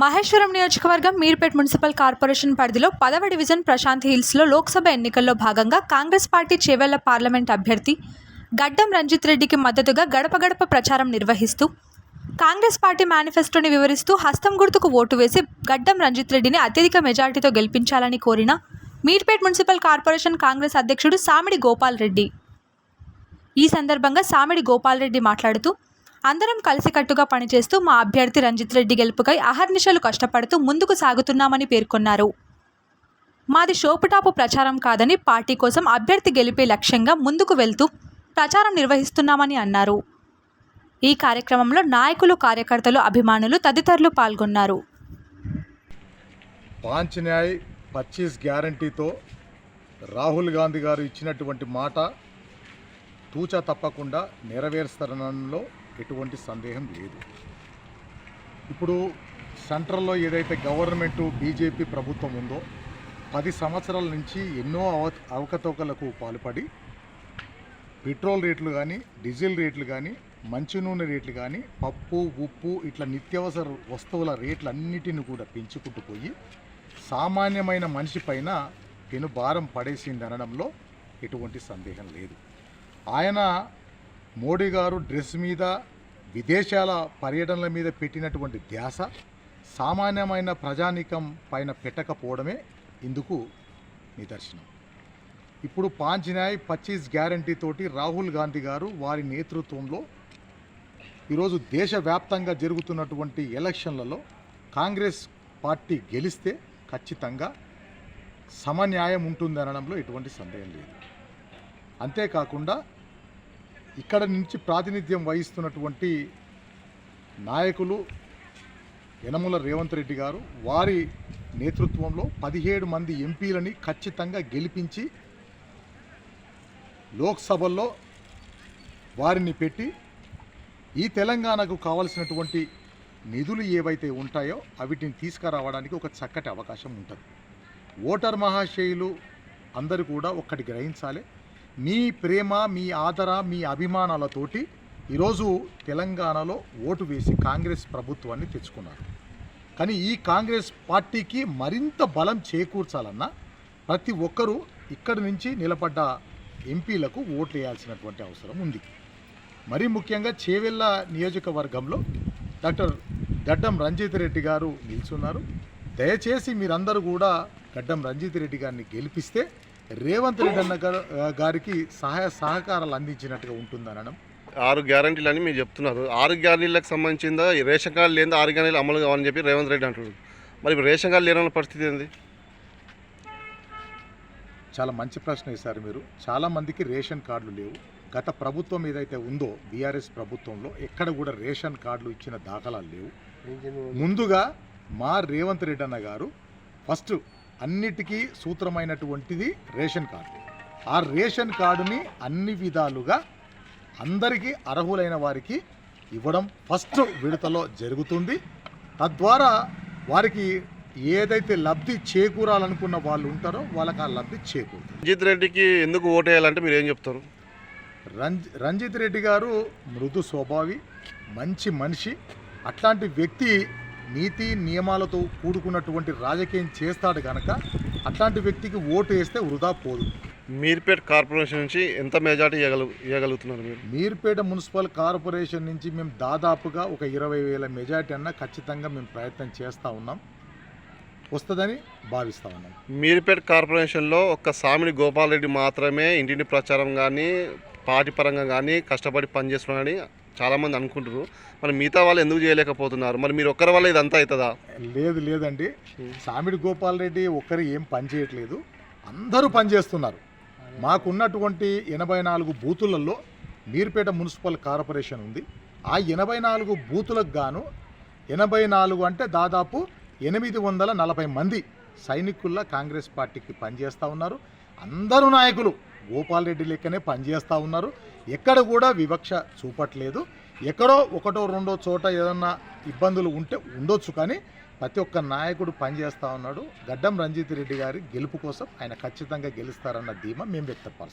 మహేశ్వరం నియోజకవర్గం Meerpet municipal corporation పరిధిలో పదవ డివిజన్ ప్రశాంత్ హిల్స్లో లోక్సభ ఎన్నికల్లో భాగంగా కాంగ్రెస్ పార్టీ చేవెళ్ళ పార్లమెంట్ అభ్యర్థి గడ్డం రంజిత్ రెడ్డికి మద్దతుగా గడప గడప ప్రచారం నిర్వహిస్తూ కాంగ్రెస్ పార్టీ మేనిఫెస్టోని వివరిస్తూ హస్తం గుర్తుకు ఓటు వేసి గడ్డం రంజిత్ రెడ్డిని అత్యధిక మెజార్టీతో గెలిపించాలని కోరిన మీర్పేట్ మున్సిపల్ కార్పొరేషన్ కాంగ్రెస్ అధ్యక్షుడు సామిడి గోపాల్ రెడ్డి. ఈ సందర్భంగా సామిడి గోపాల్ రెడ్డి మాట్లాడుతూ అందరం కలిసికట్టుగా పనిచేస్తూ మా అభ్యర్థి రంజిత్ రెడ్డి గెలుపుకై అహర్నిశలు కష్టపడుతూ ముందుకు సాగుతున్నామని పేర్కొన్నారు. మాది షోపుటాపు ప్రచారం కాదని పార్టీ కోసం అభ్యర్థి గెలిపే లక్ష్యంగా ముందుకు వెళ్తూ ప్రచారం నిర్వహిస్తున్నామని అన్నారు. ఈ కార్యక్రమంలో నాయకులు కార్యకర్తలు అభిమానులు తదితరులు పాల్గొన్నారు. పాంచ్ న్యాయ్ పర్చేస్ గ్యారంటీతో రాహుల్ గాంధీ గారు ఇచ్చినటువంటి మాట తూచా తప్పకుండా నెరవేరుస్తారనలో ఎటువంటి సందేహం లేదు. ఇప్పుడు సెంట్రల్లో ఏదైతే గవర్నమెంటు బీజేపీ ప్రభుత్వం ఉందో పది సంవత్సరాల నుంచి ఎన్నో అవ అవకతవకలకు పాల్పడి పెట్రోల్ రేట్లు కానీ డీజిల్ రేట్లు కానీ మంచి నూనె రేట్లు కానీ పప్పు ఉప్పు ఇట్లా నిత్యావసర వస్తువుల రేట్లన్నిటిని కూడా పెంచుకుంటూ పోయి సామాన్యమైన మనిషి పైన పెను భారం పడేసింది అనడంలో ఎటువంటి సందేహం లేదు. ఆయన మోడీ గారు డ్రెస్ మీద విదేశాల పర్యటనల మీద పెట్టినటువంటి ధ్యాస సామాన్యమైన ప్రజానీకం పైన పెట్టకపోవడమే ఇందుకు నిదర్శనం. ఇప్పుడు పాంచినాయ్ పచ్చీస్ గ్యారంటీ తోటి రాహుల్ గాంధీ గారు వారి నేతృత్వంలో ఈరోజు దేశవ్యాప్తంగా జరుగుతున్నటువంటి ఎలక్షన్లలో కాంగ్రెస్ పార్టీ గెలిస్తే ఖచ్చితంగా సమన్యాయం ఉంటుంది అనడంలో ఎటువంటి సందేహం లేదు. అంతేకాకుండా ఇక్కడ నుంచి ప్రాతినిధ్యం వహిస్తున్నటువంటి నాయకులు యనమల రేవంత్ రెడ్డి గారు వారి నేతృత్వంలో పదిహేడు మంది ఎంపీలని ఖచ్చితంగా గెలిపించి లోక్సభల్లో వారిని పెట్టి ఈ తెలంగాణకు కావలసినటువంటి నిధులు ఏవైతే ఉంటాయో అవిటిని తీసుకురావడానికి ఒక చక్కటి అవకాశం ఉంటుంది. ఓటర్ మహాశయులు అందరూ కూడా ఒక్కటి గ్రహించాలి. మీ ప్రేమ మీ ఆదర మీ అభిమానాలతోటి ఈరోజు తెలంగాణలో ఓటు వేసి కాంగ్రెస్ ప్రభుత్వాన్ని తెచ్చుకున్నారు. కానీ ఈ కాంగ్రెస్ పార్టీకి మరింత బలం చేకూర్చాలన్నా ప్రతి ఒక్కరూ ఇక్కడి నుంచి నిలబడ్డ ఎంపీలకు ఓట్లు వేయాల్సినటువంటి అవసరం ఉంది. మరీ ముఖ్యంగా చేవెళ్ళ నియోజకవర్గంలో డాక్టర్ గడ్డం రంజిత్ రెడ్డి గారు నిల్చున్నారు. దయచేసి మీరందరూ కూడా గడ్డం రంజిత్ రెడ్డి గారిని గెలిపిస్తే రేవంత్ రెడ్డి అన్న గారు- గారికి సహాయ సహకారాలు అందించినట్టుగా ఉంటుందనడం ఆరు గ్యారంటీలు అని మీరు చెప్తున్నారు. ఆరు గ్యారంటీలకు సంబంధించిందా? రేషన్ కార్డు లేని ఆరు గ్యారంటీలు అమలు కావాలని చెప్పి రేవంత్ రెడ్డి అంటున్నారు. మరి రేషన్ కార్డు లేని పరిస్థితి ఏంది? చాలా మంచి ప్రశ్న వేశారు మీరు. చాలా మందికి రేషన్ కార్డులు లేవు. గత ప్రభుత్వం ఏదైతే ఉందో బీఆర్ఎస్ ప్రభుత్వంలో ఎక్కడ కూడా రేషన్ కార్డులు ఇచ్చిన దాఖలాలు లేవు. ముందుగా మా రేవంత్ రెడ్డి అన్న గారు ఫస్ట్ అన్నిటికీ సూత్రమైనటువంటిది రేషన్ కార్డు. ఆ రేషన్ కార్డుని అన్ని విధాలుగా అందరికీ అర్హులైన వారికి ఇవ్వడం ఫస్ట్ విడతలో జరుగుతుంది. తద్వారా వారికి ఏదైతే లబ్ధి చేకూరాలనుకున్న వాళ్ళు ఉంటారో వాళ్ళకి ఆ లబ్ధి చేకూరుతుంది. రంజిత్ రెడ్డికి ఎందుకు ఓటు వేయాలంటే మీరు ఏం చెప్తారు? రంజ్ రంజిత్ రెడ్డి గారు మృదు స్వభావి మంచి మనిషి. అట్లాంటి వ్యక్తి నీతి నియమాలతో కూడుకున్నటువంటి రాజకీయం చేస్తాడు కనుక అట్లాంటి వ్యక్తికి ఓటు వేస్తే వృధా పోదు. మీర్పేట్ కార్పొరేషన్ నుంచి ఎంత మెజార్టీ ఇవ్వగలు ఇవ్వగలుగుతున్నారు మీరు? మీర్పేట మున్సిపల్ కార్పొరేషన్ నుంచి మేము దాదాపుగా ఒక ఇరవై వేల మెజార్టీ అన్న ఖచ్చితంగా మేము ప్రయత్నం చేస్తూ ఉన్నాం. వస్తుందని భావిస్తూ ఉన్నాం. మీర్పేట్ కార్పొరేషన్లో ఒక్క సామిని గోపాల్ రెడ్డి మాత్రమే ఇంటింటి ప్రచారం కానీ పార్టీ పరంగా కానీ కష్టపడి పనిచేస్తున్నారని చాలామంది అనుకుంటారు మరి మిగతా వాళ్ళు ఎందుకు చేయలేకపోతున్నారు? మరి మీరు ఒక్కరి వల్ల ఇదంతా అవుతుందా? లేదు లేదండి. సామిడి గోపాల్ రెడ్డి ఒక్కరు ఏం పని చేయట్లేదు. అందరూ పనిచేస్తున్నారు మాకున్నటువంటి ఎనభై నాలుగు బూతులలో మీర్పేట మున్సిపల్ కార్పొరేషన్ ఉంది. ఆ ఎనభై నాలుగు బూతులకు గాను ఎనభై నాలుగు అంటే దాదాపు ఎనిమిది వందల నలభై మంది సైనికుల్లా కాంగ్రెస్ పార్టీకి పనిచేస్తూ ఉన్నారు. అందరూ నాయకులు. గోపాల్ రెడ్డి లెక్కనే పనిచేస్తూ ఉన్నారు. ఎక్కడ కూడా వివక్ష చూపట్లేదు. ఎక్కడో ఒకటో రెండో చోట ఏదన్నా ఇబ్బందులు ఉంటే ఉండొచ్చు కానీ ప్రతి ఒక్క నాయకుడు పనిచేస్తూ ఉన్నాడు. గడ్డం రంజిత్ రెడ్డి గారి గెలుపు కోసం ఆయన ఖచ్చితంగా గెలుస్తారన్న ధీమా మేము వ్యక్తపరుస్తాం.